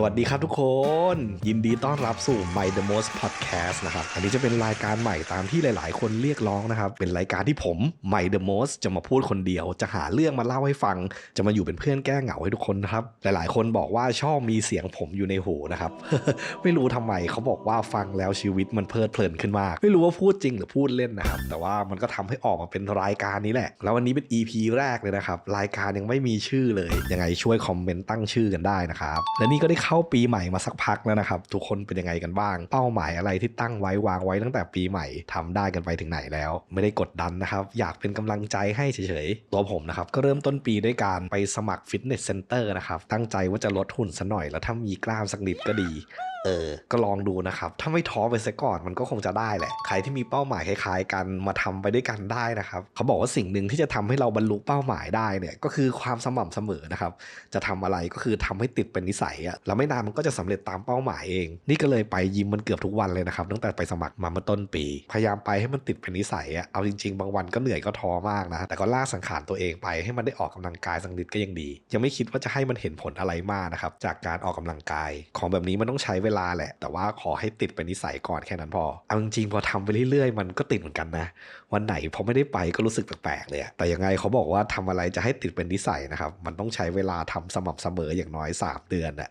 สวัสดีครับทุกคน ยินดีต้อนรับสู่ My The Most Podcast นะครับ อันนี้จะเป็นรายการใหม่ตามที่หลาย ๆ คนเรียกร้องนะครับ เป็นรายการที่ผม My The Most จะมาพูดคนเดียว จะหาเรื่องมาเล่าให้ฟัง จะมาอยู่เป็นเพื่อนแก้เหงาให้ทุกคนนะครับ หลาย ๆ คนบอกว่าชอบมีเสียงผมอยู่ในหูนะครับ ไม่รู้ทำไมเขาบอกว่าฟังแล้วชีวิตมันเพลิดเพลินขึ้นมาก ไม่รู้ว่าพูดจริงหรือพูดเล่นนะครับ แต่ว่ามันก็ทำให้ออกมาเป็นรายการนี้แหละ แล้ววันนี้เป็น EP แรกเลยนะครับ รายการยังไม่มีชื่อเลย ยังไงช่วยคอมเมนต์ตั้งชื่อกันได้นะครับ และนี่ก็ได้เข้าปีใหม่มาสักพักแล้วนะครับ ทุกคนเป็นยังไงกันบ้าง เป้าหมายอะไรที่ตั้งไว้วางไว้ตั้งแต่ปีใหม่ทำได้กันไปถึงไหนแล้ว ไม่ได้กดดันนะครับ อยากเป็นกำลังใจให้เฉยๆ ตัวผมนะครับ ก็เริ่มต้นปีด้วยการไปสมัครฟิตเนสเซ็นเตอร์นะครับ ตั้งใจว่าจะลดหุ่สักหน่อย แล้วถ้ามีกล้ามสักนิดก็ดีเออ ก็ลองดูนะครับ ถ้าไม่ท้อไปซะก่อนมันก็คงจะได้แหละ ใครที่มีเป้าหมายคล้ายๆกันมาทำไปด้วยกันได้นะครับ เขาบอกว่าสิ่งหนึ่งที่จะทำให้เราบรรลุเป้าหมายได้เนี่ย ก็คือความสม่ำเสมอนะครับ จะทำอะไรก็คือทำให้ติดเป็นนิสัยอะแล้วไม่นานมันก็จะสำเร็จตามเป้าหมายเอง นี่ก็เลยไปยิมมันเกือบทุกวันเลยนะครับตั้งแต่ไปสมัครมาเมื่อต้นปี พยายามไปให้มันติดเป็นนิสัยอะเอาจริงๆ บางวันก็เหนื่อยก็ท้อมากนะแต่ก็ล่าสังขารตัวเองไปให้มันได้ออกกำลังกายสักนิดก็ยังดี ยังไม่คิดว่าจะให้มันเห็นผลอะไรมากนะครับจากการออกกำลังกาย ของแบบนี้มันต้องใช้เวลาแหละ แต่ว่าขอให้ติดเป็นนิสัยก่อนแค่นั้นพอเอาจริงๆพอทำไปเรื่อยๆ มันก็ติดเหมือนกันนะ วันไหนพอไม่ได้ไปก็รู้สึกแปลกๆเลยแต่ยังไงเขาบอกว่าทำอะไรจะให้ติดเป็นนิสัยนะครับมันต้องใช้เวลาทำสม่ำเสมออย่างน้อย 3 เดือนอะ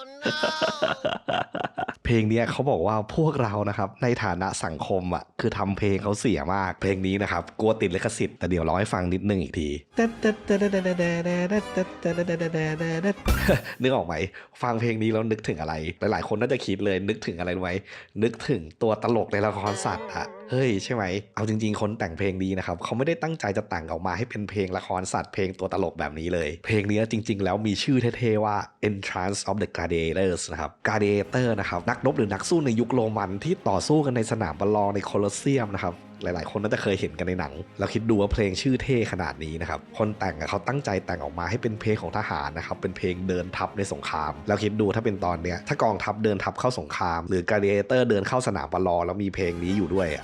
เพลงนี้เขาบอกว่าพวกเรานะครับ ในฐานะสังคมอะคือทำเพลงเขาเสียมาก เพลงนี้นะครับกลัวติดลิขสิทธิ์แต่เดี๋ยวร้อยฟังนิดนึงอีกทีนึกออกไหม ฟังเพลงนี้แล้วนึกถึงอะไร หลายๆ คนน่าจะคิดเลยนึกถึงอะไรไว้นึกถึงตัวตลกในละครสัตว์อะ เฮ้ยใช่ไหม เอาจริง ๆ คนแต่งเพลงนี้นะครับเขาไม่ได้ตั้งใจจะแต่งออกมาให้เป็นเพลงละครสัตว์เพลงตัวตลกแบบนี้เลย เพลงนี้จริง ๆ แล้วมีชื่อเท่ๆว่า Entrance of the Gladiators นะครับ Gladiator นะครับนักรบหรือนักสู้ในยุคโรมันที่ต่อสู้กันในสนามประลองในโคลอสเซียมนะครับหลาย ๆ คนน่าจะเคยเห็นกันในหนังแล้วคิดดูว่าเพลงชื่อเท่ขนาดนี้นะครับ คนแต่งเขาตั้งใจแต่งออกมาให้เป็นเพลงของทหารนะครับ เป็นเพลงเดินทัพในสงครามแล้วคิดดูถ้าเป็นตอนเนี้ย ถ้ากองทัพเดินทัพเข้าสงคราม หรือกาเดเตอร์เดินเข้าสนามประลอแล้วมีเพลงนี้อยู่ด้วยอะ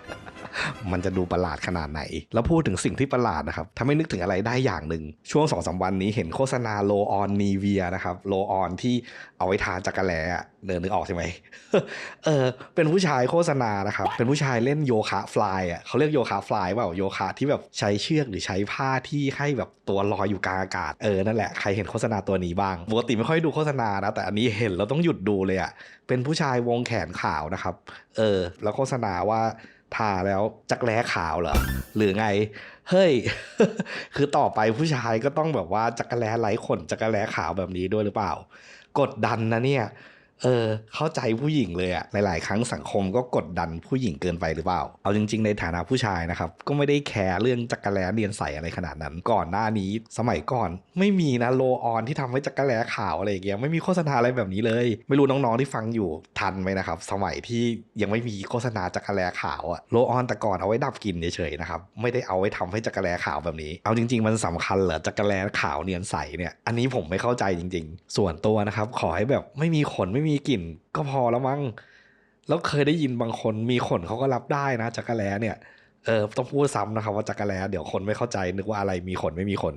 มันจะดูประหลาดขนาดไหน แล้วพูดถึงสิ่งที่ประหลาดนะครับทำให้นึกถึงอะไรได้อย่างหนึ่ง ช่วงสองสามวันนี้เห็นโฆษณาโลออนนีเวียนะครับโลออนที่เอาไว้ทานจักระแลเดินนึกออกใช่ไหมเออเป็นผู้ชายโฆษณานะครับ เป็นผู้ชายเล่นโยคะฟลายอะเขาเรียกโยคะฟลายเปล่าโยคะที่แบบใช้เชือกหรือใช้ผ้าที่ให้แบบตัวลอยอยู่กลางอากาศเออนั่นแหละใครเห็นโฆษณาตัวนี้บ้างปกติไม่ค่อยดูโฆษณานะแต่อันนี้เห็นเราต้องหยุดดูเลยอะเป็นผู้ชาย วงแขนขาวนะครับ เออ แล้วโฆษณาว่า ทาแล้วจักแร้ขาวเหรอหรือไง เฮ้ย คือต่อไปผู้ชายก็ต้องแบบว่าจักแร้ไร้ขนจักแร้ขาวแบบนี้ด้วยหรือเปล่า กดดันนะเนี่ย เออเข้าใจผู้หญิงเลยอะหลาย ๆ ครั้งสังคมก็กดดันผู้หญิงเกินไปหรือเปล่า เอาจริง ๆ ในฐานะผู้ชายนะครับ ก็ไม่ได้แคร์เรื่องจักรแร้เนียนใสอะไรขนาดนั้น ก่อนหน้านี้สมัยก่อน ไม่มีนะโลออนที่ทำให้จักรแร้ขาวอะไรอย่างเงี้ยไม่มีโฆษณาอะไรแบบนี้เลย ไม่รู้น้อง ๆ ที่ฟังอยู่ทันไหมนะครับ สมัยที่ยังไม่มีโฆษณาจักรแร้ขาวอะโลออนแต่ก่อนเอาไว้ดับกลิ่นเฉย ๆ นะครับ ไม่ได้เอาไว้ทำให้จักรแร้ขาวแบบนี้ เอาจริง ๆ มันสำคัญเหรอจักรแร้ขาวเนียนใสเนี่ย อันนี้ผมไม่เข้าใจจริง ๆ ส่วนตัวนะครับขอให้แบบไม่มีขนไม่มีีกลิ่นก็พอแล้วมั้งแล้วเคยได้ยินบางคนมีขนเขาก็รับได้นะจักรแล้เนี่ยเออต้องพูดซ้ำนะครับว่าจักรแล้เดี๋ยวคนไม่เข้าใจนึกว่าอะไรมีขนไม่มีขน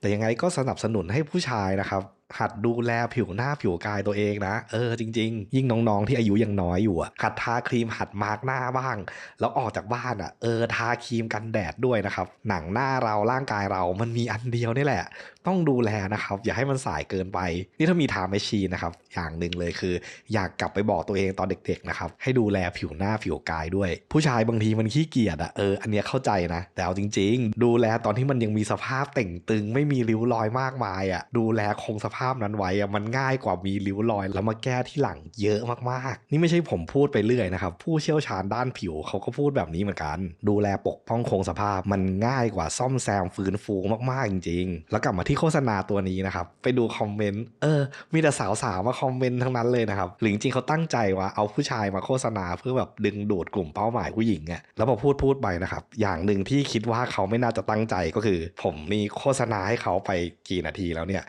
แต่ยังไงก็สนับสนุนให้ผู้ชายนะครับหัดดูแลผิวหน้าผิวกายตัวเองนะ เออจริง ๆ ยิ่งน้องๆที่อายุยังน้อยอยู่อะหัดทาครีมหัดมาร์กหน้าบ้าง แล้วออกจากบ้านอะเออทาครีมกันแดดด้วยนะครับ หนังหน้าเราร่างกายเรามันมีอันเดียวนี่แหละ ต้องดูแลนะครับ อย่าให้มันสายเกินไป นี่ถ้ามีทา m มชชีนะครับ อย่างหนึ่งเลยคือ อยากกลับไปบอกตัวเองตอนเด็กๆนะครับให้ดูแลผิวหน้าผิวกายด้วย ผู้ชายบางทีมันขี้เกียจอะเอออันเนี้ยเข้าใจนะ แต่เอาจริง ๆ ดูแลตอนที่มันยังมีสภาพเต่งตึง ไม่มีริ้วรอยมากมายอะดูแลคงสภาพนั้นไว้อะมันง่ายกว่ามีริ้วรอย แล้วมาแก้ที่หลังเยอะมากๆ นี่ไม่ใช่ผมพูดไปเรื่อยนะครับ ผู้เชี่ยวชาญด้านผิวเขาก็พูดแบบนี้เหมือนกัน ดูแลปกป้องคงสภาพมันง่ายกว่าซ่อมแซมฟื้นฟูมากๆจริง ๆ แล้วกลับมาที่โฆษณาตัวนี้นะครับ ไปดูคอมเมนต์เออ มีแต่สาวๆมาคอมเมนต์ทั้งนั้นเลยนะครับหรือจริงๆเขาตั้งใจว่าเอาผู้ชายมาโฆษณาเพื่อแบบดึงดูดกลุ่มเป้าหมายผู้หญิงอะแล้วพอพูดพูดไปนะครับ อย่างหนึ่งที่คิดว่าเขาไม่น่าจะตั้งใจก็คือ ผมมีโฆษณาให้เขาไปกี่นาทีแล้วเนี่ย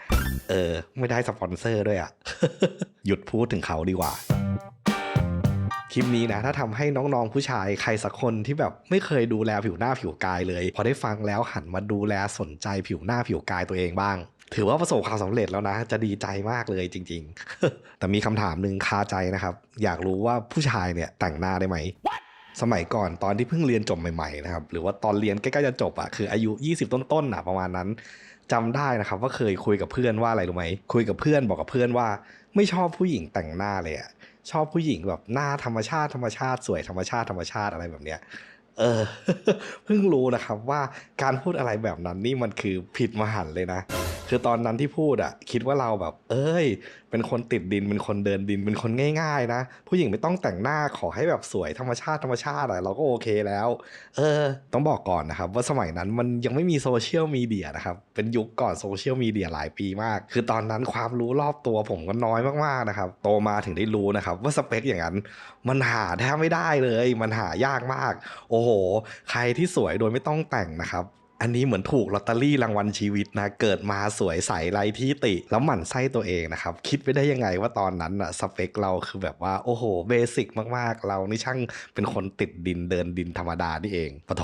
เออไม่ได้สปอนเซอร์ด้วยอะหยุดพูดถึงเขาดีกว่า คลิปนี้นะ ถ้าทำให้น้องๆผู้ชายใครสักคนที่แบบไม่เคยดูแลผิวหน้าผิวกายเลย พอได้ฟังแล้วหันมาดูแลสนใจผิวหน้าผิวกายตัวเองบ้าง ถือว่าประสบความสำเร็จแล้วนะ จะดีใจมากเลยจริง ๆ แต่มีคำถามหนึ่งคาใจนะครับ อยากรู้ว่าผู้ชายเนี่ยแต่งหน้าได้ไหมสมัยก่อนตอนที่เพิ่งเรียนจบใหม่ๆนะครับหรือว่าตอนเรียนใกล้ๆจะจบอะคืออายุ 20 ต้นๆอะประมาณนั้น จำได้นะครับ ว่าเคยคุยกับเพื่อนว่าอะไรรู้ไหมคุยกับเพื่อนบอกกับเพื่อนว่า ไม่ชอบผู้หญิงแต่งหน้าเลยอะชอบผู้หญิงแบบหน้าธรรมชาติธรรมชาติสวยธรรมชาติธรรมชาติอะไรแบบเนี้ยเออเพิ่งรู้นะครับว่าการพูดอะไรแบบนั้นนี่มันคือผิดมหันต์เลยนะ คือตอนนั้นที่พูดอะคิดว่าเราแบบ เอ้ย เป็นคนติดดินเป็นคนเดินดินเป็นคนง่าย ๆ นะ ผู้หญิงไม่ต้องแต่งหน้าขอให้แบบสวยธรรมชาติธรรมชาติอะเราก็โอเคแล้ว เออ ต้องบอกก่อนนะครับ ว่าสมัยนั้นมันยังไม่มีโซเชียลมีเดียนะครับเป็นยุคก่อนโซเชียลมีเดียหลายปีมาก คือตอนนั้นความรู้รอบตัวผมก็น้อยมากๆนะครับโตมาถึงได้รู้นะครับ ว่าสเปคอย่างนั้น มันหาแทบไม่ได้เลย มันหายากมาก โอ้โห ใครที่สวยโดยไม่ต้องแต่งนะครับ อันนี้เหมือนถูกลอตเตอรี่รางวัลชีวิตนะ เกิดมาสวยใสไรที่ติ แล้วหมั่นไส้ตัวเองนะครับ คิดไปได้ยังไงว่าตอนนั้นอะสเปคเราคือแบบว่า โอ้โห เบสิกมากๆ เรานี่ช่างเป็นคนติดดินเดินดินธรรมดานี่เองปะโถ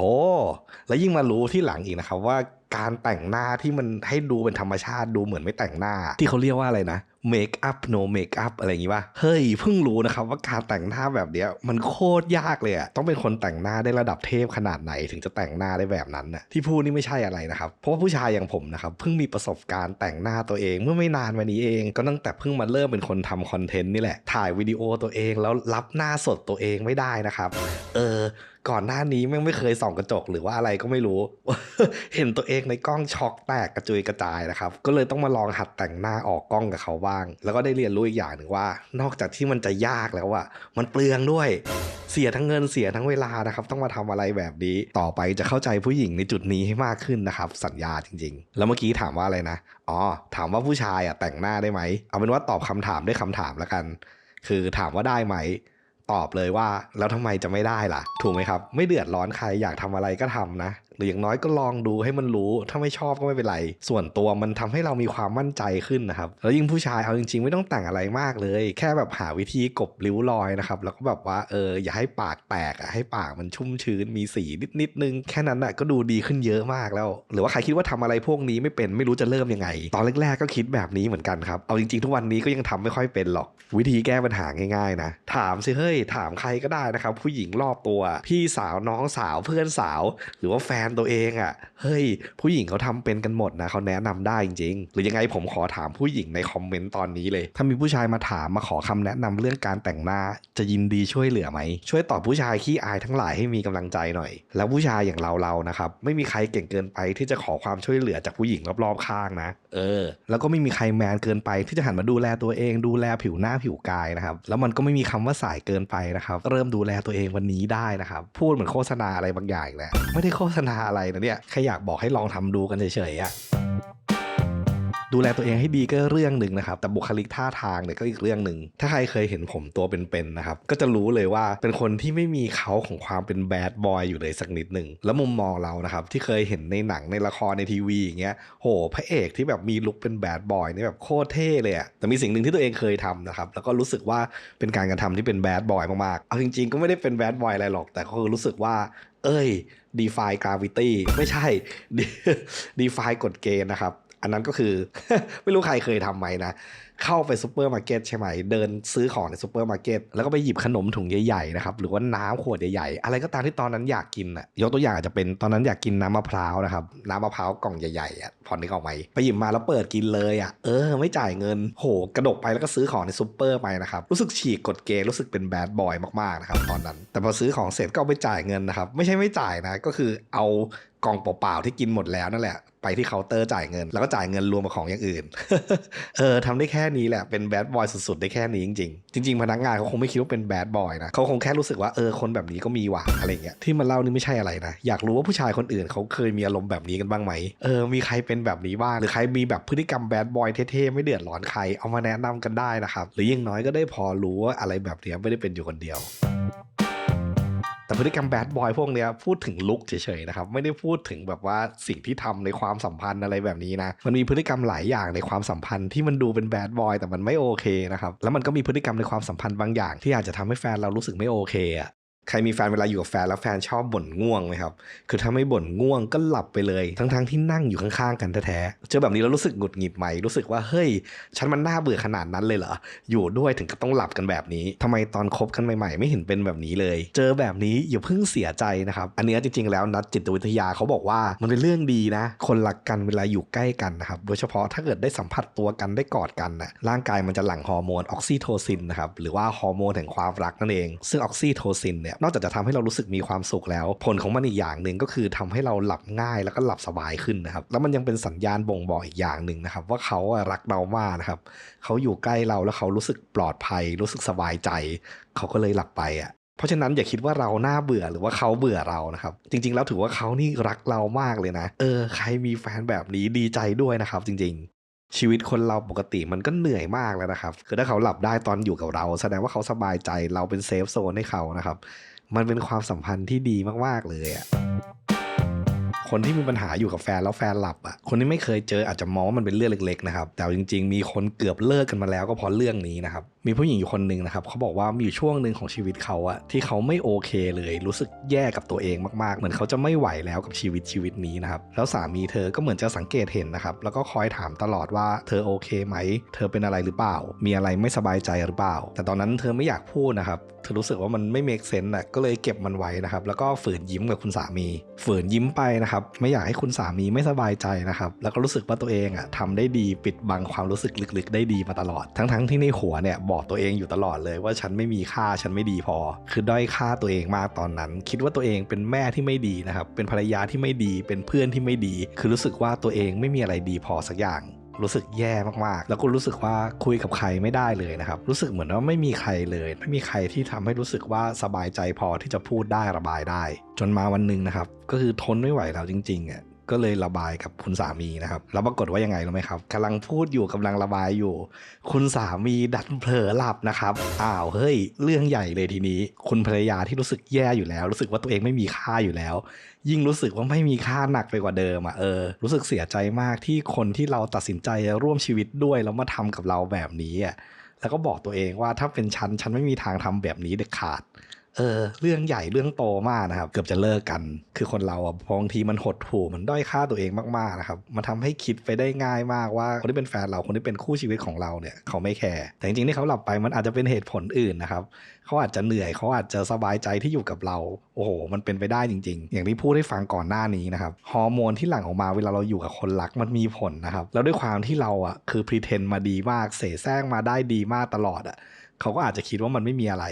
แล้วยิ่งมารู้ที่หลังอีกนะครับว่าการแต่งหน้าที่มันให้ดูเป็นธรรมชาติดูเหมือนไม่แต่งหน้า ที่เขาเรียกว่าอะไรนะ make up no make up อะไรอย่างงี้ป่ะ เฮ้ยเพิ่งรู้นะครับว่าการแต่งหน้าแบบเนี้ยมันโคตรยากเลยอะต้องเป็นคนแต่งหน้าได้ระดับเทพขนาดไหนถึงจะแต่งหน้าได้แบบนั้นน่ะที่พูดนี่ไม่ใช่อะไรนะครับ เพราะว่าผู้ชายอย่างผมนะครับเพิ่งมีประสบการณ์แต่งหน้าตัวเองเมื่อไม่นานมานี้เองก็ตั้งแต่เพิ่งมาเริ่มเป็นคนทำคอนเทนต์นี่แหละถ่ายวิดีโอตัวเองแล้วรับหน้าสดตัวเองไม่ได้นะครับ เออ ก่อนหน้านี้แม่งไม่เคยส่องกระจกหรือว่าอะไรก็ไม่รู้ เห็นตัวเองในกล้องช็อกแตกกระจุยกระจายนะครับ ก็เลยต้องมาลองหัดแต่งหน้าออกกล้องกับเขาบ้าง แล้วก็ได้เรียนรู้อีกอย่างหนึ่งว่า นอกจากที่มันจะยากแล้วอะมันเปลืองด้วย เสียทั้งเงินเสียทั้งเวลานะครับ ต้องมาทำอะไรแบบนี้ ต่อไปจะเข้าใจผู้หญิงในจุดนี้ให้มากขึ้นนะครับ สัญญาจริง ๆ แล้วเมื่อกี้ถามว่าอะไรนะ อ๋อ ถามว่าผู้ชายอะแต่งหน้าได้ไหม เอาเป็นว่าตอบคำถามด้วยคำถามแล้วกัน คือถามว่าได้ไหม ตอบเลยว่า แล้วทำไมจะไม่ได้ล่ะ ถูกไหมครับ ไม่เดือดร้อนใครอยากทำอะไรก็ทำนะ รืออย่างน้อยก็ลองดูให้มันรู้ถ้าไม่ชอบก็ไม่เป็นไร ส่วนตัวมันทำให้เรามีความมั่นใจขึ้นนะครับแล้วยิ่งผู้ชายเอาจริงๆ ไม่ต้องแต่งอะไรมากเลย แค่แบบหาวิธีกบริ้วรอยนะครับแล้วก็แบบว่าเอออย่าให้ปากแตกอะให้ปากมันชุ่มชื้นมีสีนิดๆนึงแค่นั้นน่ะก็ดูดีขึ้นเยอะมากแล้ว หรือว่าใครคิดว่าทำอะไรพวกนี้ไม่เป็นไม่รู้จะเริ่มยังไง ตอนแรกๆก็คิดแบบนี้เหมือนกันครับเอาจริงๆ ทุกวันนี้ก็ยังทำไม่ค่อยเป็นหรอก วิธีแก้ปัญหาง่ายๆนะถามสิเฮ้ยถามใครก็ได้นะครับผู้หญิงรอบตัว พี่สาวน้องสาวเพื่อนสาว หรือว่าแฟนตัวเองอะ่ะ เฮ้ย ผู้หญิงเขาทำเป็นกันหมดนะเขาแนะนำได้จริงๆ หรือยังไงผมขอถามผู้หญิงในคอมเมนต์ตอนนี้เลย ถ้ามีผู้ชายมาถามมาขอคำแนะนำเรื่องการแต่งหน้าจะยินดีช่วยเหลือไหม ช่วยตอบผู้ชายขี้อายทั้งหลายให้มีกำลังใจหน่อย แล้วผู้ชายอย่างเราเรานะครับไม่มีใครเก่งเกินไปที่จะขอความช่วยเหลือจากผู้หญิงรอบๆข้างนะ เออ แล้วก็ไม่มีใครแมนเกินไปที่จะหันมาดูแลตัวเอง ดูแลผิวหน้าผิวกายนะครับ แล้วมันก็ไม่มีคำว่าสายเกินไปนะครับ เริ่มดูแลตัวเองวันนี้ได้นะครับ พูดเหมือนโฆษณาอะไรบางอย่างแหละไม่ได้โฆษณาอะไรนะเนี่ยแค่อยากบอกให้ลองทำดูกันเฉยๆอะดูแลตัวเองให้ดีก็เรื่องหนึ่งนะครับ แต่บุคลิกท่าทางเนี่ยก็อีกเรื่องหนึ่งถ้าใครเคยเห็นผมตัวเป็นๆนะครับ ก็จะรู้เลยว่าเป็นคนที่ไม่มีเขาของความเป็นแบดบอยอยู่เลยสักนิดหนึ่งแล้วมุมมองเรานะครับ ที่เคยเห็นในหนังในละครในทีวีอย่างเงี้ยโหพระเอกที่แบบมีลุคเป็นแบดบอยนี่แบบโคตรเท่เลยอะแต่มีสิ่งหนึ่งที่ตัวเองเคยทำนะครับแล้วก็รู้สึกว่าเป็นการกระทำที่เป็นแบดบอยมากๆเอาจริงๆก็ไม่ได้เป็นแบดบอยอะไรหรอก แต่ก็คือรู้สึกว่า เอ้ย defy gravity ไม่ใช่ defy กฎเกณฑ์นะครับ อันนั้นก็คือ ไม่รู้ใครเคยทำไหมนะ เข้าไปซูเปอร์มาร์เก็ตใช่ไหม เดินซื้อของในซูเปอร์มาร์เก็ตแล้วก็ไปหยิบขนมถุงใหญ่ๆนะครับหรือว่าน้ำขวดใหญ่ๆ อะไรก็ตามที่ตอนนั้นอยากกินอะยกตัวอย่างอาจจะเป็นตอนนั้นอยากกินน้ำมะพร้าวนะครับน้ำมะพร้าวกล่องใหญ่ๆอะพอนึกออกไหมไปหยิบมาแล้วเปิดกินเลยอะเออ ไม่จ่ายเงินโหกระดกไปแล้วก็ซื้อของในซูเปอร์ไปนะครับรู้สึกฉีกกฎเกณฑ์รู้สึกเป็นแบดบอยมากๆนะครับตอนนั้น แต่พอซื้อของเสร็จก็ไปจ่ายเงินนะครับไม่ใช่ไม่จ่ายนะก็คือเอา กองเปล่าๆที่กินหมดแล้วนั่นแหละ ไปที่เคาน์เตอร์จ่ายเงิน แล้วก็จ่ายเงินรวมกับของอย่างอื่น เออทำได้แค่นี้แหละ เป็นแบดบอยสุดๆ ได้แค่นี้จริงๆ จริง ๆ พนักงานเขาคงไม่คิดว่าเป็นแบดบอยนะเขาคงแค่รู้สึกว่าเออคนแบบนี้ก็มีว่ะอะไรเงี้ยที่มันเล่านี่ไม่ใช่อะไรนะ อยากรู้ว่าผู้ชายคนอื่นเขาเคยมีอารมณ์แบบนี้กันบ้างไหมเออมีใครเป็นแบบนี้บ้างหรือใครมีแบบพฤติกรรมแบดบอยเท่ๆไม่เดือดร้อนใครเอามาแนะนำกันได้นะครับหรืออยังน้อยก็ได้พอรู้ว่าอะไรแบบนี้ไม่ได้เป็นอยู่คนเดียว แต่พฤติกรรมแบดบอยพวกเนี้ยพูดถึงลุกเฉยๆนะครับไม่ได้พูดถึงแบบว่าสิ่งที่ทำในความสัมพันธ์อะไรแบบนี้นะมันมีพฤติกรรมหลายอย่างในความสัมพันธ์ที่มันดูเป็นแบดบอยแต่มันไม่โอเคนะครับแล้วมันก็มีพฤติกรรมในความสัมพันธ์บางอย่างที่อาจจะทำให้แฟนเรารู้สึกไม่โอเคอะ ใครมีแฟนเวลาอยู่กับแฟนแล้วแฟนชอบบ่นง่วงไหมครับ คือถ้าไม่บ่นง่วงก็หลับไปเลย ทั้งๆที่นั่งอยู่ข้างๆกันแท้ๆเจอแบบนี้แล้วรู้สึกหงุดหงิดไหมรู้สึกว่าเฮ้ยฉันมันน่าเบื่อขนาดนั้นเลยเหรออยู่ด้วยถึงกับต้องหลับกันแบบนี้ทำไมตอนคบกันใหม่ๆ ไม่เห็นเป็นแบบนี้เลย เจอแบบนี้อย่าเพิ่งเสียใจนะครับอันเนี้ยจริงๆแล้วนักจิตวิทยาเขาบอกว่ามันเป็นเรื่องดีนะ คนรักกันเวลาอยู่ใกล้กันนะครับโดยเฉพาะถ้าเกิดได้สัมผัสตัวกันได้กอดกันนะร่างกายมันจะหลั่งฮอร์โมนออกซิโทซินนะครับหรือว่าฮอร์โมนแห่งความรักนั่นเองซึ่งออกซิโทซินเนี่ยนอกจากจะทำให้เรารู้สึกมีความสุขแล้ว ผลของมันอีกอย่างหนึ่งก็คือทำให้เราหลับง่ายแล้วก็หลับสบายขึ้นนะครับ แล้วมันยังเป็นสัญญาณบ่งบอกอีกอย่างหนึ่งนะครับ ว่าเขาอะรักเรามากนะครับเขาอยู่ใกล้เราแล้วเขารู้สึกปลอดภัย รู้สึกสบายใจ เขาก็เลยหลับไปอะเพราะฉะนั้นอย่าคิดว่าเราหน้าเบื่อหรือว่าเขาเบื่อเรานะครับ จริง ๆ แล้วถือว่าเขานี่รักเรามากเลยนะ เออ ใครมีแฟนแบบนี้ดีใจด้วยนะครับ จริงๆ ชีวิตคนเราปกติมันก็เหนื่อยมากแล้วนะครับ คือถ้าเขาหลับได้ตอนอยู่กับเรา แสดงว่าเขาสบายใจเราเป็นเซฟโซนให้เขานะครับ มันเป็นความสัมพันธ์ที่ดีมากๆเลยอะ คนที่มีปัญหาอยู่กับแฟนแล้วแฟนหลับอะคนที่ไม่เคยเจออาจจะมองว่ามันเป็นเรื่องเล็กๆนะครับแต่จริง ๆ มีคนเกือบเลิกกันมาแล้วก็เพราะเรื่องนี้นะครับมีผู้หญิงอยู่คนหนึ่งนะครับเขาบอกว่ามีอยู่ช่วงหนึ่งของชีวิตเขาอะที่เขาไม่โอเคเลย รู้สึกแย่กับตัวเองมากๆ เหมือนเขาจะไม่ไหวแล้วกับชีวิตชีวิตนี้นะครับแล้วสามีเธอก็เหมือนจะสังเกตเห็นนะครับแล้วก็คอยถามตลอดว่าเธอโอเคไหม เธอเป็นอะไรหรือเปล่า มีอะไรไม่สบายใจหรือเปล่า แต่ตอนนั้นเธอไม่อยากพูดนะครับเธอรู้สึกว่ามันไม่เมคเซนต์อะก็เลยเก็บมันไว้นะครับแล้วก็ฝืนยิ้มกับคุณสามี ฝืนยิ้มไปนะครับไม่อยากให้คุณสามีไม่สบายใจนะครับ แล้วก็รู้สึกว่าตัวเองอะทำได้ดีปิดบังความรู้สึกลึกๆ ได้ดีมาตลอด ทั้งๆที่ในหัวเนี่ยบอกตัวเองอยู่ตลอดเลยว่าฉันไม่มีค่าฉันไม่ดีพอ คือด้อยค่าตัวเองมากตอนนั้น คิดว่าตัวเองเป็นแม่ที่ไม่ดีนะครับเป็นภรรยาที่ไม่ดีเป็นเพื่อนที่ไม่ดี คือรู้สึกว่าตัวเองไม่มีอะไรดีพอสักอย่าง รู้สึกแย่มากๆ แล้วก็รู้สึกว่าคุยกับใครไม่ได้เลยนะครับ รู้สึกเหมือนว่าไม่มีใครเลย ไม่มีใครที่ทำให้รู้สึกว่าสบายใจพอที่จะพูดได้ระบายได้ จนมาวันหนึ่งนะครับ ก็คือทนไม่ไหวแล้วจริงๆอะ ก็เลยระบายกับคุณสามีนะครับแล้วปรากฏว่ายังไงรู้ไหมครับกำลังพูดอยู่กำลังระบายอยู่ คุณสามีดันเผลอหลับนะครับอ้าวเฮ้ย เรื่องใหญ่เลยทีนี้ คุณภรรยาที่รู้สึกแย่อยู่แล้ว รู้สึกว่าตัวเองไม่มีค่าอยู่แล้ว ยิ่งรู้สึกว่าไม่มีค่าหนักไปกว่าเดิมอะเออรู้สึกเสียใจมากที่คนที่เราตัดสินใจร่วมชีวิตด้วยแล้วมาทำกับเราแบบนี้อะแล้วก็บอกตัวเองว่าถ้าเป็นฉันฉันไม่มีทางทำแบบนี้เด็ดขาด เออเรื่องใหญ่เรื่องโตมากนะครับ เกือบจะเลิกกัน คือคนเราอะบางทีมันหดหู่มันด้อยค่าตัวเองมากๆนะครับมันทำให้คิดไปได้ง่ายมากว่าคนที่เป็นแฟนเราคนที่เป็นคู่ชีวิตของเราเนี่ยเขาไม่แคร์แต่จริงๆที่เขาหลับไปมันอาจจะเป็นเหตุผลอื่นนะครับเขาอาจจะเหนื่อยเขาอาจจะสบายใจที่อยู่กับเรา โอ้โห มันเป็นไปได้จริง ๆ อย่างที่พูดให้ฟังก่อนหน้านี้นะครับฮอร์โมนที่หลั่งออกมาเวลาเราอยู่กับคนรักมันมีผลนะครับแล้วด้วยความที่เราอะคือพรีเทนมาดีมากเสแสร้งมาได้ดีมากตลอดอะเขาก็อาจจะคิดว่ามันไม่มีอะไร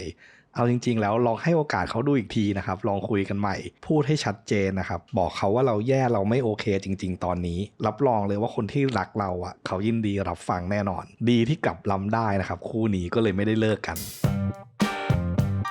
เอาจริง ๆ แล้วลองให้โอกาสเขาดูอีกทีนะครับ ลองคุยกันใหม่ พูดให้ชัดเจนนะครับ บอกเขาว่าเราแย่เราไม่โอเคจริง ๆ ตอนนี้ รับรองเลยว่าคนที่รักเราอะ เขายินดีรับฟังแน่นอน ดีที่กลับลำได้นะครับ คู่นี้ก็เลยไม่ได้เลิกกัน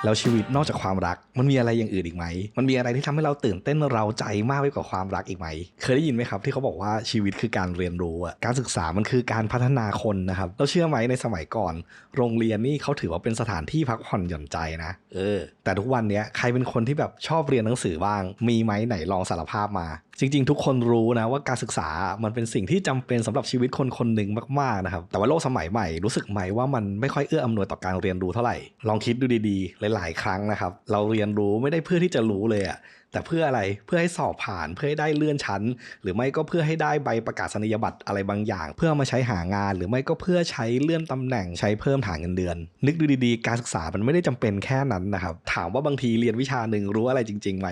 แล้วชีวิตนอกจากความรัก มันมีอะไรอย่างอื่นอีกไหม มันมีอะไรที่ทำให้เราตื่นเต้นเราใจมากไปกว่าความรักอีกไหม เคยได้ยินไหมครับที่เขาบอกว่าชีวิตคือการเรียนรู้อะการศึกษามันคือการพัฒนาคนนะครับเราเชื่อไหมในสมัยก่อน โรงเรียนนี่เขาถือว่าเป็นสถานที่พักผ่อนหย่อนใจนะเออ แต่ทุกวันเนี้ยใครเป็นคนที่แบบชอบเรียนหนังสือบ้าง มีไหมไหนลองสารภาพมา จริง ๆ ทุกคนรู้นะว่าการศึกษามันเป็นสิ่งที่จำเป็นสำหรับชีวิตคนคนหนึ่งมากๆนะครับ แต่ว่าโลกสมัยใหม่รู้สึกไหมว่ามันไม่ค่อยเอื้ออำนวยต่อการเรียนรู้เท่าไหร่ ลองคิดดูดีๆ หลายๆ ครั้งนะครับ เราเรียนรู้ไม่ได้เพื่อที่จะรู้เลยอะแต่เพื่ออะไรเพื่อให้สอบผ่านเพื่อให้ได้เลื่อนชั้น หรือไม่ก็เพื่อให้ได้ใบประกาศนียบัตรอะไรบางอย่าง เพื่อมาใช้หางาน หรือไม่ก็เพื่อใช้เลื่อนตำแหน่งใช้เพิ่มฐานเงินเดือน นึกดูดีๆ การศึกษามันไม่ได้จำเป็นแค่นั้นนะครับถามว่าบางทีเรียนวิชาหนึ่งรู้อะไรจริงๆไหม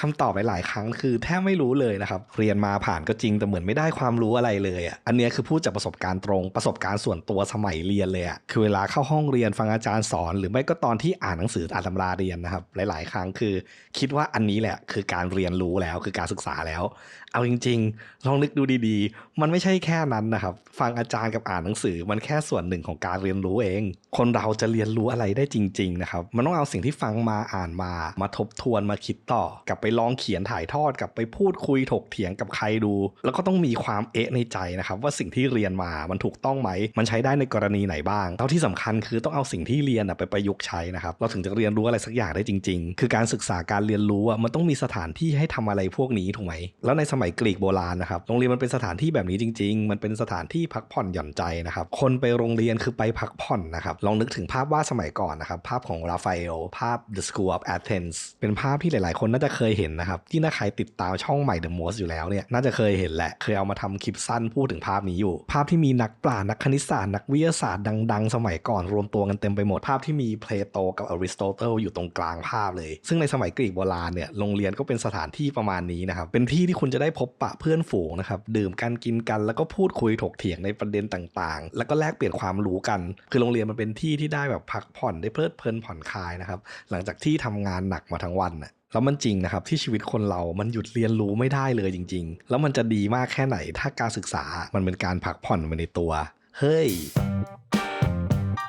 คำตอบหลาย ๆ ครั้งคือแทบไม่รู้เลยนะครับ เรียนมาผ่านก็จริงแต่เหมือนไม่ได้ความรู้อะไรเลยอะอันเนี้ยคือพูดจากประสบการณ์ตรงประสบการณ์ส่วนตัวสมัยเรียนเลยอะคือเวลาเข้าห้องเรียนฟังอาจารย์สอน หรือไม่ก็ตอนที่อ่านหนังสืออ่านตำราเรียนนะครับ หลาย ๆ ครั้งคือ คิดว่าอันนี้แหละ คือการเรียนรู้แล้วคือการศึกษาแล้ว เอาจริง ๆ ลองนึกดูดี ๆ มันไม่ใช่แค่นั้นนะครับ ฟังอาจารย์กับอ่านหนังสือ มันแค่ส่วนหนึ่งของการเรียนรู้เอง คนเราจะเรียนรู้อะไรได้จริง ๆ นะครับ มันต้องเอาสิ่งที่ฟังมาอ่านมามาทบทวนมาคิดต่อกลับไปลองเขียนถ่ายทอดกับไปพูดคุยถกเถียงกับใครดู แล้วก็ต้องมีความเอะในใจนะครับว่าสิ่งที่เรียนมามันถูกต้องไหม มันใช้ได้ในกรณีไหนบ้างแล้วที่สำคัญคือต้องเอาสิ่งที่เรียนไปประยุกต์ใช้นะครับเราถึงจะเรียนรู้อะไรสักอย่างได้จริง ๆ คือการศึกษาการเรียนรู้อะมันต้องมีสถานที่ให้ทำอะไรพวกนี้ถูกไหมแล้วในสมัยกรีกโบราณนะครับโรงเรียนมันเป็นสถานที่แบบนี้จริง ๆ มันเป็นสถานที่พักผ่อนหย่อนใจนะครับคนไปโรงเรียนคือไปพักผ่อนนะครับลองนึกถึงภาพวาดสมัยก่อนนะครับภาพของราฟาเอลภาพ The School of Athens เป็นภาพที่หลายๆ คนน่าจะเคยเห็นนะครับที่ถ้าใครติดตามช่องใหม่ The Most อยู่แล้วเนี่ยน่าจะเคยเห็นแหละเคยเอามาทำคลิปสั้นพูดถึงภาพนี้อยู่ ภาพที่มีนักปราชญ์นักคณิตศาสตร์นักวิทยาศาสตร์ดังๆ สมัยก่อนรวมตัวกันเต็มไปหมดภาพที่มีเพลโตกับอริสโตเติลอยู่ตรงกลางภาพเลย ซึ่งในสมัยกรีกโบราณเนี่ยโรงเรียนก็เป็นสถานที่ประมาณนี้นะครับเป็นที่ที่คุณจะได้พบปะเพื่อนฝูงนะครับดื่มกันกินกันแล้วก็พูดคุยถกเถียงในประเด็นต่างๆ แล้วก็แลกเปลี่ยนความรู้กัน คือโรงเรียนมันเป็นที่ที่ได้แบบพักผ่อนได้เพลิดเพลินผ่อนคลายนะครับหลังจากที่ทำงานหนักมาทั้งวันนะ แล้วมันจริงนะครับที่ชีวิตคนเรา มันหยุดเรียนรู้ไม่ได้เลยจริง ๆ แล้วมันจะดีมากแค่ไหน ถ้าการศึกษา มันเป็นการพักผ่อนไปในตัว เฮ้ย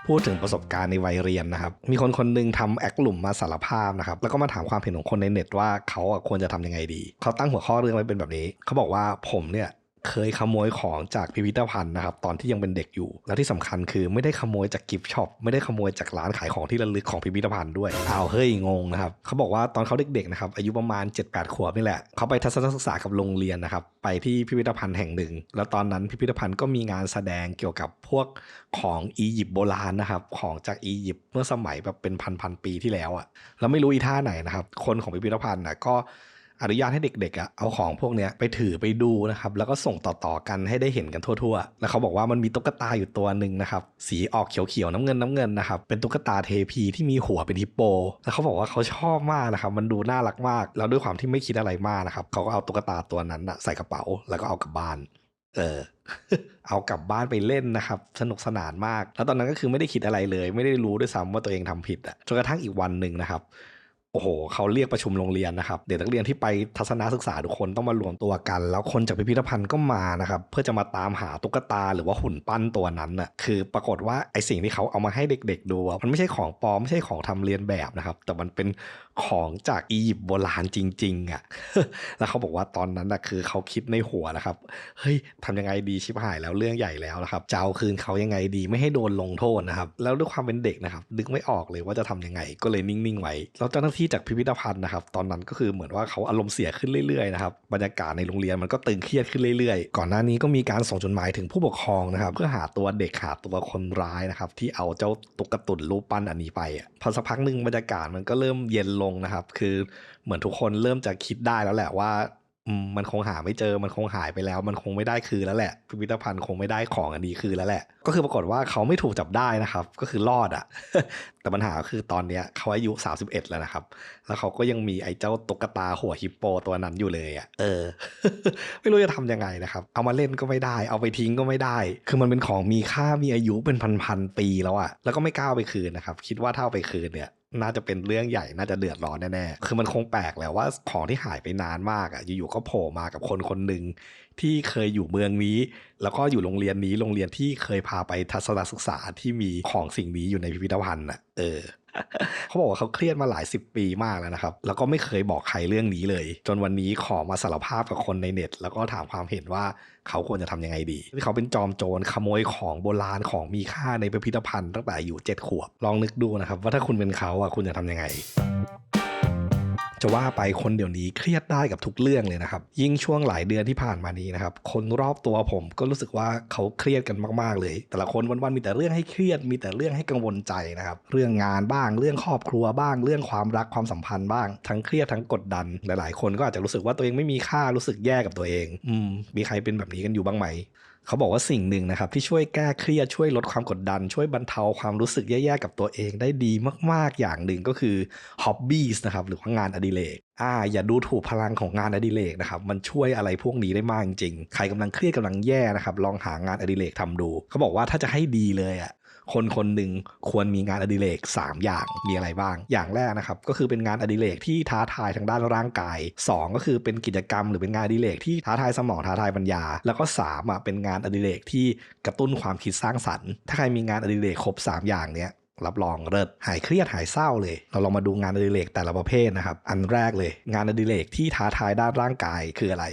พูดถึงประสบการณ์ในวัยเรียนนะครับ มีคนคนหนึงทำแอคหลุมมาสารภาพนะครับ แล้วก็มาถามความเห็นของคนในเน็ตว่าเขาควรจะทำยังไงดี เขาตั้งหัวข้อเรื่องไว้เป็นแบบนี้ เขาบอกว่าผมเนี่ย เคยขโมยของจากพิพิธภัณฑ์นะครับตอนที่ยังเป็นเด็กอยู่ แล้วที่สำคัญคือไม่ได้ขโมยจากกิฟต์ช็อปไม่ได้ขโมยจากร้านขายของที่ระลึกของพิพิธภัณฑ์ด้วยอ้าวเฮ้ยงงนะครับเขาบอกว่าตอนเขาเด็กๆนะครับอายุประมาณ 7-8 ขวบนี่แหละเขาไปทัศนศึกษากับโรงเรียนนะครับไปที่พิพิธภัณฑ์แห่งหนึ่ง แล้วตอนนั้นพิพิธภัณฑ์ก็มีงานแสดงเกี่ยวกับพวกของอียิปต์โบราณนะครับของจากอียิปต์เมื่อสมัยแบบเป็นพันๆปีที่แล้วอะแล้วไม่รู้อีท่าไหนนะครับคนของพิพิธภัณฑ์นะก็ อนุญาตให้เด็กๆอะเอาของพวกเนี้ยไปถือไปดูนะครับ แล้วก็ส่งต่อๆกันให้ได้เห็นกันทั่วๆ แล้วเขาบอกว่ามันมีตุ๊กตาอยู่ตัวหนึ่งนะครับ สีออกเขียวๆน้ำเงินน้ำเงินนะครับ เป็นตุ๊กตาเทพีที่มีหัวเป็นฮิปโป แล้วเขาบอกว่าเขาชอบมากนะครับ มันดูน่ารักมาก แล้วด้วยความที่ไม่คิดอะไรมากนะครับ เขาก็เอาตุ๊กตาตัวนั้นอะใส่กระเป๋า แล้วก็เอากลับบ้าน เออเอากลับบ้านไปเล่นนะครับ สนุกสนานมาก แล้วตอนนั้นก็คือไม่ได้คิดอะไรเลย ไม่ได้รู้ด้วยซ้ำว่าตัวเองทำผิดอะจนกระทั่งอีกวันหนึ่งนะครับ โอ้โหเขาเรียกประชุมโรงเรียนนะครับ เด็กนักเรียนที่ไปทัศนศึกษาทุกคนต้องมารวมตัวกัน แล้วคนจากพิพิธภัณฑ์ก็มานะครับ เพื่อจะมาตามหาตุ๊กตาหรือว่าหุ่นปั้นตัวนั้นน่ะคือปรากฏว่าไอสิ่งที่เขาเอามาให้เด็กๆดูมันไม่ใช่ของปลอมไม่ใช่ของทำเรียนแบบนะครับ แต่มันเป็น ของจากอียิปต์โบราณจริงๆอะ แล้วเขาบอกว่าตอนนั้นน่ะคือเขาคิดในหัวนะครับ เฮ้ยทำยังไงดีชิบหายแล้วเรื่องใหญ่แล้วนะครับจะเอาคืนเขายังไงดีไม่ให้โดนลงโทษนะครับ แล้วด้วยความเป็นเด็กนะครับนึกไม่ออกเลยว่าจะทำยังไงก็เลยนิ่งๆไว้แล้วเจ้าหน้าที่จากพิพิธภัณฑ์นะครับ ตอนนั้นก็คือเหมือนว่าเขาอารมณ์เสียขึ้นเรื่อยๆนะครับบรรยากาศในโรงเรียนมันก็ตึงเครียดขึ้นเรื่อยๆ ก่อนหน้านี้ก็มีการส่งจดหมายถึงผู้ปกครองนะครับ เพื่อหาตัวเด็กหาตัวคนร้ายนะครับที่เอาเจ้าตุ๊กตุนรูปปั้นอันนี้ไปอะพอสักพักหนึ่งบรรยากาศมันก็เริ่มเย็นลงนะครับ คือเหมือนทุกคนเริ่มจะคิดได้แล้วแหละว่ามันคงหาไม่เจอ มันคงหายไปแล้ว มันคงไม่ได้คืนแล้วแหละ พิพิธภัณฑ์คงไม่ได้ของอันนี้คืนแล้วแหละ ก็คือปรากฏว่าเขาไม่ถูกจับได้นะครับ ก็คือรอดอะแต่ปัญหาคือตอนเนี้ยเขาอายุ 31 แล้วนะครับ แล้วเขาก็ยังมีไอ้เจ้าตุ๊กตาหัวฮิปโปตัวนั้นอยู่เลยอะเออ ไม่รู้จะทำยังไงนะครับ เอามาเล่นก็ไม่ได้ เอาไปทิ้งก็ไม่ได้ คือมันเป็นของมีค่า มีอายุเป็นพันๆปีแล้วอะแล้วก็ไม่กล้าเอาไปคืนนะครับ คิดว่าถ้าเอาไปคืนเนี่ย น่าจะเป็นเรื่องใหญ่น่าจะเดือดร้อนแน่ๆ คือมันคงแปลกแหละว่าของที่หายไปนานมากอะอยู่ๆก็โผล่มากับคนคนหนึ่งที่เคยอยู่เมืองนี้ แล้วก็อยู่โรงเรียนนี้โรงเรียนที่เคยพาไปทัศนศึกษาที่มีของสิ่งนี้อยู่ในพิพิธภัณฑ์อะเออ เขาบอกว่าเขาเครียดมาหลายสิบปีมากแล้วนะครับ แล้วก็ไม่เคยบอกใครเรื่องนี้เลย จนวันนี้ขอมาสารภาพกับคนในเน็ต แล้วก็ถามความเห็นว่าเขาควรจะทำยังไงดีที่เขาเป็นจอมโจรขโมยของโบราณของมีค่าในพิพิธภัณฑ์ตั้งแต่อยู่เจ็ดขวบ ลองนึกดูนะครับ ว่าถ้าคุณเป็นเขาอะคุณจะทำยังไง จะว่าไปคนเดี๋ยวนี้เครียดได้กับทุกเรื่องเลยนะครับ ยิ่งช่วงหลายเดือนที่ผ่านมานี้นะครับ คนรอบตัวผมก็รู้สึกว่าเขาเครียดกันมาก ๆ เลย แต่ละคนวันๆมีแต่เรื่องให้เครียดมีแต่เรื่องให้กังวลใจนะครับ เรื่องงานบ้าง เรื่องครอบครัวบ้าง เรื่องความรักความสัมพันธ์บ้าง ทั้งเครียดทั้งกดดัน หลาย ๆ คนก็อาจจะรู้สึกว่าตัวเองไม่มีค่ารู้สึกแย่กับตัวเอง อืม มีใครเป็นแบบนี้กันอยู่บ้างไหม เขาบอกว่าสิ่งหนึ่งนะครับ ที่ช่วยแก้เครียดช่วยลดความกดดัน ช่วยบรรเทาความรู้สึกแย่ๆกับตัวเองได้ดีมากๆอย่างหนึ่งก็คือฮ็อบบี้นะครับหรือว่างานอดิเรกอ่าอย่าดูถูกพลังของงานอดิเรกนะครับมันช่วยอะไรพวกนี้ได้มากจริงๆใครกำลังเครียดกำลังแย่นะครับลองหางานอดิเรกทำดู เขาบอกว่าถ้าจะให้ดีเลยอะ คนคนหนึ่งควรมีงานอดิเรก3 อย่างมีอะไรบ้าง อย่างแรกนะครับก็คือเป็นงานอดิเรกที่ท้าทายทางด้านร่างกาย 2 ก็คือเป็นกิจกรรม หรือเป็นงานอดิเรกที่ท้าทายสมองท้าทายปัญญา แล้วก็3อะเป็นงานอดิเรกที่กระตุ้นความคิดสร้างสรรค์ ถ้าใครมีงานอดิเรกครบ 3 อย่างเนี้ย รับรองเลิศหายเครียดหายเศร้าเลย เราลองมาดูงานอดิเรกแต่ละประเภทนะครับ อันแรกเลย งานอดิเรกที่ท้าทายด้านร่างกายคืออะไร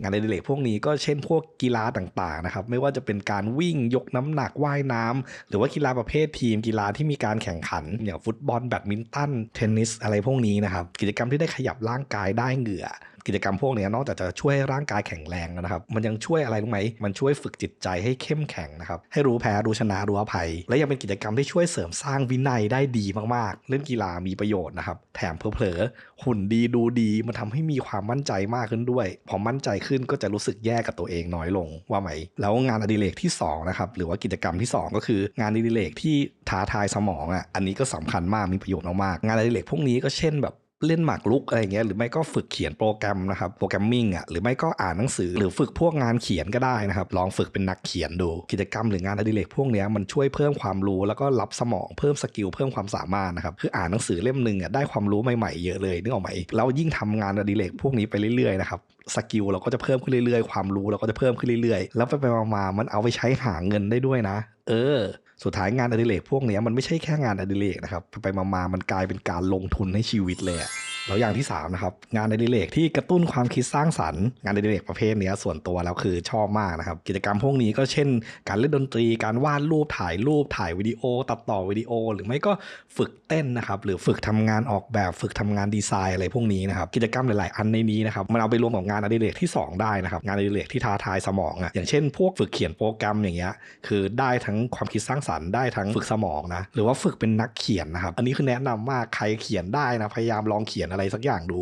งานอดิเรกพวกนี้ก็เช่นพวกกีฬาต่างๆนะครับ ไม่ว่าจะเป็นการวิ่งยกน้ำหนักว่ายน้ำหรือว่ากีฬาประเภททีมกีฬาที่มีการแข่งขัน อย่างฟุตบอลแบดมินตันเทนนิสอะไรพวกนี้นะครับ กิจกรรมที่ได้ขยับร่างกายได้เหงื่อ กิจกรรมพวกนี้นอกจากจะช่วยให้ร่างกายแข็งแรงนะครับ มันยังช่วยอะไรรู้ไหมมันช่วยฝึกจิตใจให้เข้มแข็งนะครับให้รู้แพ้รู้ชนะรู้อภัย และยังเป็นกิจกรรมที่ช่วยเสริมสร้างวินัยได้ดีมากๆ เล่นกีฬามีประโยชน์นะครับแถมเผลอๆหุ่นดีดูดีมันทำให้มีความมั่นใจมากขึ้นด้วย พอมั่นใจขึ้นก็จะรู้สึกแย่กับตัวเองน้อยลงว่าไหม แล้วงานอดิเรกที่สองนะครับหรือว่ากิจกรรมที่สองก็คือ งานอดิเรกที่ท้าทายสมองอะอันนี้ก็สำคัญมากมีประโยชน์มากๆงานอดิเรกพวกนี้ก็เช่นแบบ เล่นหมากรุกอะไรเงี้ยหรือไม่ก็ฝึกเขียนโปรแกรมนะครับโปรแกรมมิ่งอะหรือไม่ก็อ่านหนังสือ หรือฝึกพวกงานเขียนก็ได้นะครับลองฝึกเป็นนักเขียนดู กิจกรรมหรืองานอดิเรกพวกเนี้ยมันช่วยเพิ่มความรู้แล้วก็รับสมองเพิ่มสกิลเพิ่มความสามารถนะครับคืออ่านหนังสือเล่มหนึ่งอะได้ความรู้ใหม่ๆเยอะเลยนึกออกไหมแล้วยิ่งทำงานอดิเรกพวกนี้ไปเรื่อยๆนะครับสกิลเราก็จะเพิ่มขึ้นเรื่อยๆ ความรู้เราก็จะเพิ่มขึ้นเรื่อยๆ แล้วไปๆมาๆมันเอาไปใช้หาเงินได้ด้วยนะ เออ สุดท้ายงานอดิเรกพวกนี้มันไม่ใช่แค่งานอดิเรกนะครับไปมามันกลายเป็นการลงทุนให้ชีวิตเลยอะแล้วอย่างที่3นะครับงานอดิเรกที่กระตุ้นความคิดสร้างสรรค์งานอดิเรกประเภทนี้ส่วนตัวแล้วคือชอบมากนะครับ กิจกรรมพวกนี้ก็เช่น การเล่นดนตรี การวาดรูปถ่ายรูปถ่ายวิดีโอ ตัดต่อวิดีโอ หรือไม่ก็ฝึกเต้นนะครับหรือฝึกทำงานออกแบบฝึกทำงานดีไซน์อะไรพวกนี้นะครับกิจกรรมหลาย ๆ อันในนี้นะครับมันเอาไปรวมกับงานอดิเรกที่ 2 ได้นะครับงานอดิเรกที่ท้าทายสมองอะอย่างเช่น พวกฝึกเขียนโปรแกรมอย่างเงี้ยคือได้ทั้งความคิดสร้างสรรค์ได้ทั้งฝึกสมองนะหรือว่าฝึกเป็นนักเขียนนะครับอันนี้คือแนะนำมากใครเขียนได้นะพยายามลองเขียนอะไรสักอย่างดู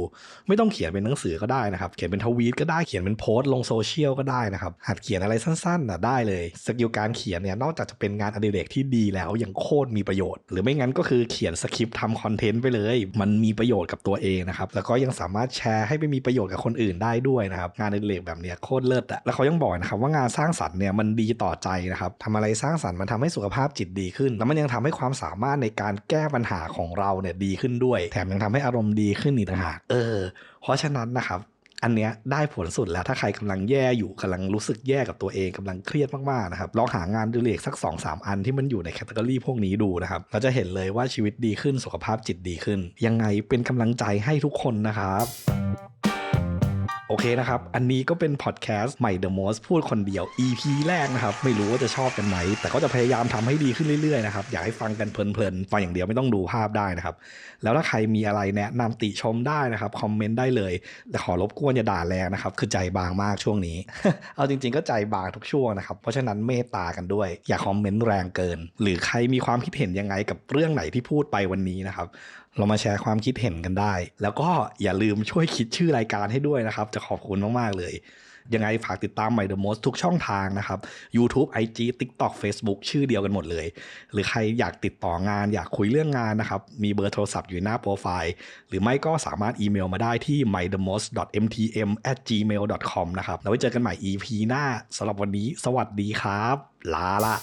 ไม่ต้องเขียนเป็นหนังสือก็ได้นะครับ เขียนเป็นทวีตก็ได้เขียนเป็นโพสต์ลงโซเชียลก็ได้นะครับหัดเขียนอะไรสั้นๆนะได้เลยสกิลการเขียนเนี่ยนอกจากจะเป็นงานอดิเรกที่ดีแล้วยังโคตรมีประโยชน์ หรือไม่งั้นก็คือเขียนสคริปต์ทำคอนเทนต์ไปเลย มันมีประโยชน์กับตัวเองนะครับแล้วก็ยังสามารถแชร์ให้ไปมีประโยชน์กับคนอื่นได้ด้วยนะครับงานอดิเรกแบบเนี้ยโคตรเลิศอะแล้วเขายังบอกนะครับว่างานสร้างสรรค์เนี่ยมันดีต่อใจนะครับทำอะไรสร้างสรรค์มันทำให้สุขภาพจิตดีขึ้น แล้วมันยังทำให้ความสามารถในการแก้ปัญหาของเราเนี่ยดีขึ้นด้วย แถมยังทำให้อารมณ์ดีขึ้นอีกต่างหากเออ เพราะฉะนั้นนะครับ อันเนี้ยได้ผลสุดแล้วถ้าใครกำลังแย่อยู่กำลังรู้สึกแย่กับตัวเองกำลังเครียดมากๆนะครับลองหางานดูเลกสัก2อสอันที่มันอยู่ในแคตตากรีพวกนี้ดูนะครับเราจะเห็นเลยว่าชีวิตดีขึ้นสุขภาพจิตดีขึ้น ยังไงเป็นกำลังใจให้ทุกคนนะครับ โอเคนะครับ อันนี้ก็เป็นพอดแคสต์ใหม่ The Most พูดคนเดียว EP แรกนะครับ ไม่รู้ว่าจะชอบกันไหม แต่ก็จะพยายามทำให้ดีขึ้นเรื่อยๆนะครับ อยากให้ฟังกันเพลินๆ ฟังอย่างเดียวไม่ต้องดูภาพได้นะครับ แล้วถ้าใครมีอะไรแนะนำติชมได้นะครับ คอมเมนต์ได้เลย แต่ขอรบกวนอย่าด่าแรงนะครับ คือใจบางมากช่วงนี้ เอาจริง ๆ ก็ใจบางทุกช่วงนะครับ เพราะฉะนั้นเมตตากันด้วย อย่าคอมเมนต์แรงเกิน หรือใครมีความคิดเห็นยังไงกับเรื่องไหนที่พูดไปวันนี้นะครับ เรามาแชร์ความคิดเห็นกันได้ แล้วก็อย่าลืมช่วยคิดชื่อรายการให้ด้วยนะครับจะขอบคุณมาก ๆ เลย ยังไงฝากติดตาม My The Most ทุกช่องทางนะครับ YouTube IG TikTok Facebook ชื่อเดียวกันหมดเลย หรือใครอยากติดต่องานอยากคุยเรื่องงานนะครับ มีเบอร์โทรศัพท์อยู่หน้าโปรไฟล์ หรือไม่ก็สามารถอีเมลมาได้ที่ mythemost.mtm@gmail.com นะครับ แล้วไว้เจอกันใหม่ EP หน้าสำหรับวันนี้ สวัสดีครับ ลาละ